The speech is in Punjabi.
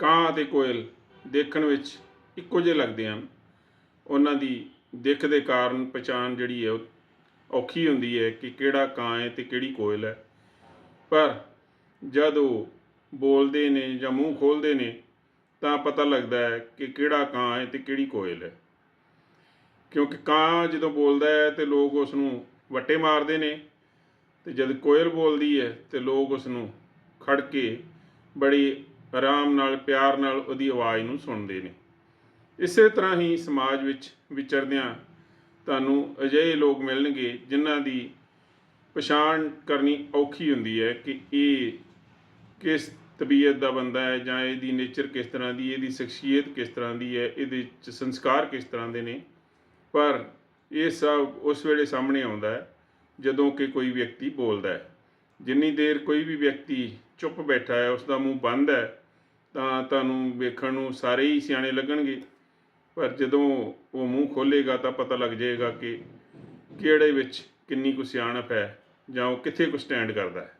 ਕਾਂ ਅਤੇ ਕੋਇਲ ਦੇਖਣ ਵਿੱਚ ਇੱਕੋ ਜਿਹੇ ਲੱਗਦੇ ਹਨ। ਉਹਨਾਂ ਦੀ ਦਿੱਖ ਦੇ ਕਾਰਨ ਪਛਾਣ ਜਿਹੜੀ ਹੈ ਉਹ ਔਖੀ ਹੁੰਦੀ ਹੈ ਕਿ ਕਿਹੜਾ ਕਾਂ ਹੈ ਤੇ ਕਿਹੜੀ ਕੋਇਲ ਹੈ। ਪਰ ਜਦ ਉਹ ਬੋਲਦੇ ਨੇ ਜਾਂ ਮੂੰਹ ਖੋਲਦੇ ਨੇ, ਤਾਂ ਪਤਾ ਲੱਗਦਾ ਹੈ ਕਿ ਕਿਹੜਾ ਕਾਂ ਹੈ ਤੇ ਕਿਹੜੀ ਕੋਇਲ ਹੈ। ਕਿਉਂਕਿ ਕਾਂ ਜਦੋਂ ਬੋਲਦਾ ਹੈ ਤੇ ਲੋਕ ਉਸ ਨੂੰ ਵੱਟੇ ਮਾਰਦੇ ਨੇ ਤੇ ਜਦ ਕੋਇਲ ਬੋਲਦੀ ਹੈ ਤੇ ਲੋਕ ਉਸ ਨੂੰ ਖੜ ਕੇ ਬੜੀ ਆਰਾਮ ਨਾਲ, ਪਿਆਰ ਨਾਲ ਉਹਦੀ ਆਵਾਜ਼ ਨੂੰ ਸੁਣਦੇ ਨੇ। ਇਸੇ ਤਰ੍ਹਾਂ ਹੀ ਸਮਾਜ ਵਿੱਚ ਵਿਚਰਦਿਆਂ ਤੁਹਾਨੂੰ ਅਜਿਹੇ ਲੋਕ ਮਿਲਣਗੇ ਜਿਨ੍ਹਾਂ ਦੀ ਪਛਾਣ ਕਰਨੀ ਔਖੀ ਹੁੰਦੀ ਹੈ ਕਿ ਇਹ ਕਿਸ ਤਬੀਅਤ ਦਾ ਬੰਦਾ ਹੈ ਜਾਂ ਇਹਦੀ ਨੇਚਰ ਕਿਸ ਤਰ੍ਹਾਂ ਦੀ ਇਹਦੀ ਸ਼ਖਸੀਅਤ ਕਿਸ ਤਰ੍ਹਾਂ ਦੀ ਹੈ, ਇਹਦੇ ਚ ਸੰਸਕਾਰ ਕਿਸ ਤਰ੍ਹਾਂ ਦੇ ਨੇ। ਪਰ ਇਹ ਸਭ ਉਸ ਵੇਲੇ ਸਾਹਮਣੇ ਆਉਂਦਾ ਹੈ ਜਦੋਂ ਕਿ ਕੋਈ ਵਿਅਕਤੀ ਬੋਲਦਾ ਹੈ। ਜਿੰਨੀ ਦੇਰ ਕੋਈ ਵੀ ਵਿਅਕਤੀ ਚੁੱਪ ਬੈਠਾ ਹੈ ਉਸ ਦਾ ਮੂੰਹ ਬੰਦ ਹੈ ਤਾਂ ਤੁਹਾਨੂੰ ਵੇਖਣ ਨੂੰ ਸਾਰੇ ਹੀ ਸਿਆਣੇ ਲੱਗਣਗੇ। ਪਰ ਜਦੋਂ ਉਹ ਮੂੰਹ ਖੋਲੇਗਾ ਤਾਂ ਪਤਾ ਲੱਗ ਜਾਏਗਾ ਕਿ ਕਿਹੜੇ ਵਿੱਚ ਕਿੰਨੀ ਕੁ ਸਿਆਣਪ ਹੈ ਜਾਂ ਉਹ ਕਿੱਥੇ ਕੁ ਸਟੈਂਡ ਕਰਦਾ ਹੈ।